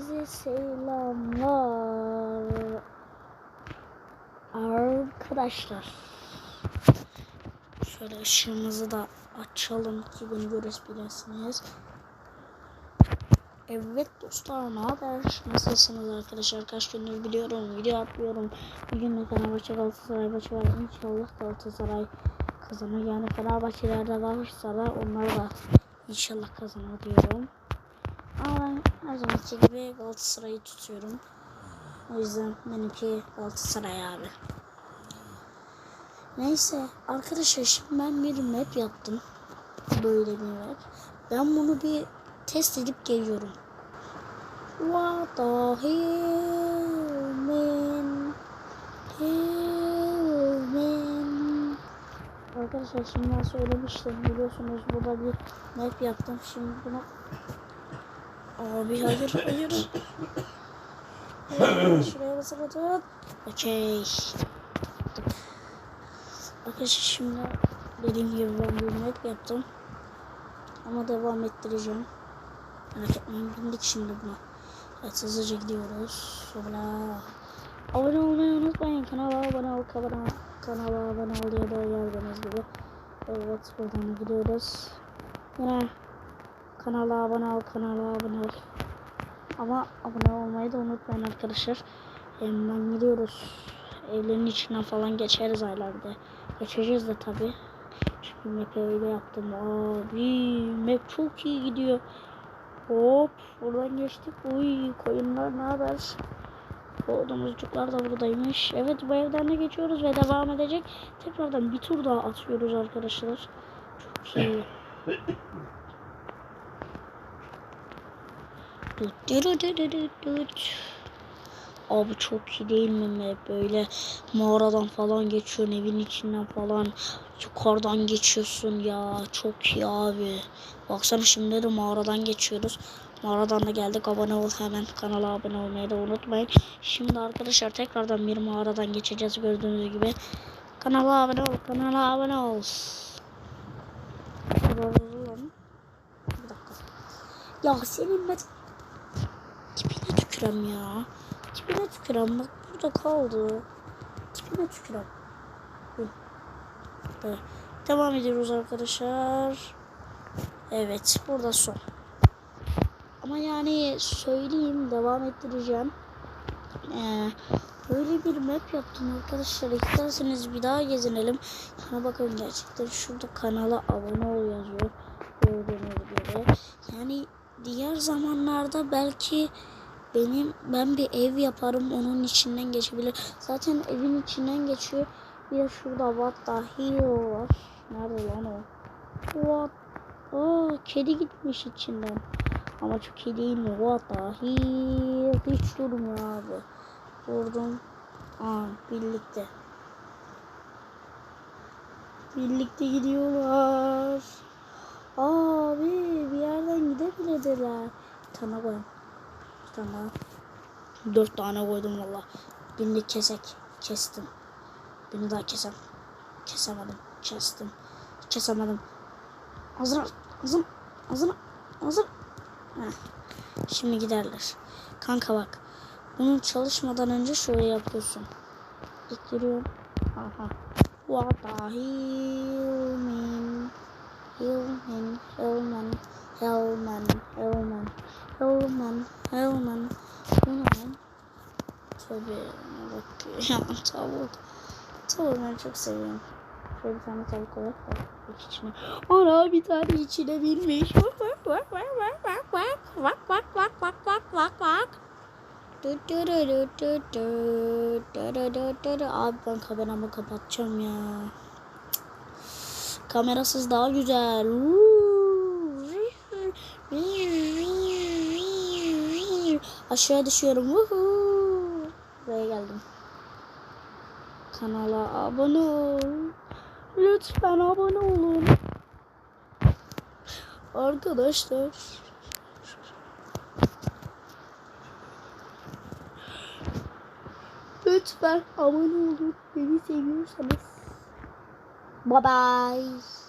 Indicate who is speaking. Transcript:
Speaker 1: Hepinize selamlar. Arkadaşlar. Şöyle ışığımızı da açalım ki beni görebilirsiniz. Evet dostlar ne haber? Nasılsınız arkadaşlar? Kaç gündür biliyorum video atmıyorum. Bugün de Fenerbahçe Galatasaray maçı var. İnşallah Galatasaray kazanır. Yani Fenerbahçelerde varsa da onlar da inşallah kazanır diyorum. Ama her zamanki gibi Galatasaray'ı tutuyorum. O yüzden benimki Galatasaray abi. Neyse arkadaşlar şimdi ben bir map yaptım. Böyle bir map. Ben bunu bir test edip geliyorum. What the hell man? Hell man? Arkadaşlar şimdi ben söylemiştim biliyorsunuz burada bir map yaptım. Şimdi bunu Abi hayır hayır. hayır şuraya basalım. Okey. Arkadaşlar şimdi dediğim gibi ben bir yaptım. Ama devam ettireceğim. Merak etmeyin bindik şimdi buna. Evet hızlıca gidiyoruz. Sonra abone olmayı unutmayın. Kanala abone ol. Kanala, kanala abone ol diye de gördüğünüz gibi. Evet buradan gidiyoruz. Yine kanala abone ol. Kanala abone ol. Ama abone olmayı da unutmayın arkadaşlar. Hemen gidiyoruz. Evlerin içinden falan geçeriz aylarda. Geçeceğiz de tabi. Şimdi map'i öyle yaptım. Abi map çok iyi gidiyor. Hop buradan geçtik. Uy koyunlar ne haber? O domuzcuklar da buradaymış. Evet bu evden de geçiyoruz ve devam edecek. Tekrardan bir tur daha atıyoruz arkadaşlar. Çok iyi. Abi çok iyi değil mi böyle mağaradan falan geçiyorsun evin içinden falan yukarıdan geçiyorsun ya çok iyi abi baksana şimdi de mağaradan geçiyoruz mağaradan da geldik abone ol hemen kanala abone olmayı da unutmayın şimdi arkadaşlar tekrardan bir mağaradan geçeceğiz gördüğünüz gibi kanala abone ol kanala abone ol bir dakika ya senin ben tükürem ya Tipine tükürem bak burada kaldı. Tipine tükürem. Evet. Devam ediyoruz arkadaşlar. Evet burada son. Ama yani söyleyeyim devam ettireceğim. Ee, böyle bir map yaptım arkadaşlar. İsterseniz bir daha gezinelim. Sana bakın gerçekten şurada kanala abone ol yazıyor. Gördüğünüz gibi. Yani diğer zamanlarda belki benim ben bir ev yaparım onun içinden geçebilir. Zaten evin içinden geçiyor. Bir şurada what the hell var. Nerede lan o? What? Aa, kedi gitmiş içinden. Ama çok iyi değil mi? What the hell? Hiç durmuyor abi. Durdum. Aa, birlikte. Birlikte gidiyorlar. Abi bir yerden gidebilirler. Tana tane Dört tane koydum valla. Birini kesek. Kestim. Birini daha kesem. Kesemedim. Kestim. Kesemedim. Hazır. Hazır. Hazır. Hazır. Heh. Şimdi giderler. Kanka bak. Bunun çalışmadan önce şöyle yapıyorsun. İlk giriyorum. Aha. What the hell man? Hellman, Hellman, Hellman, Hellman, Hellman? Tabii bak ya tavuk. Tavuk ben çok seviyorum. Şöyle bir tane tavuk olarak da içine. Ana bir tane içine binmiş. Bak bak bak bak bak bak bak bak bak bak bak bak bak. Abi ben kameramı kapatacağım ya. Kamerasız daha güzel. Aşağı düşüyorum. Buraya geldim. Kanala abone ol. Lütfen abone olun. Arkadaşlar. Lütfen abone olun. Beni seviyorsanız. Bye bye.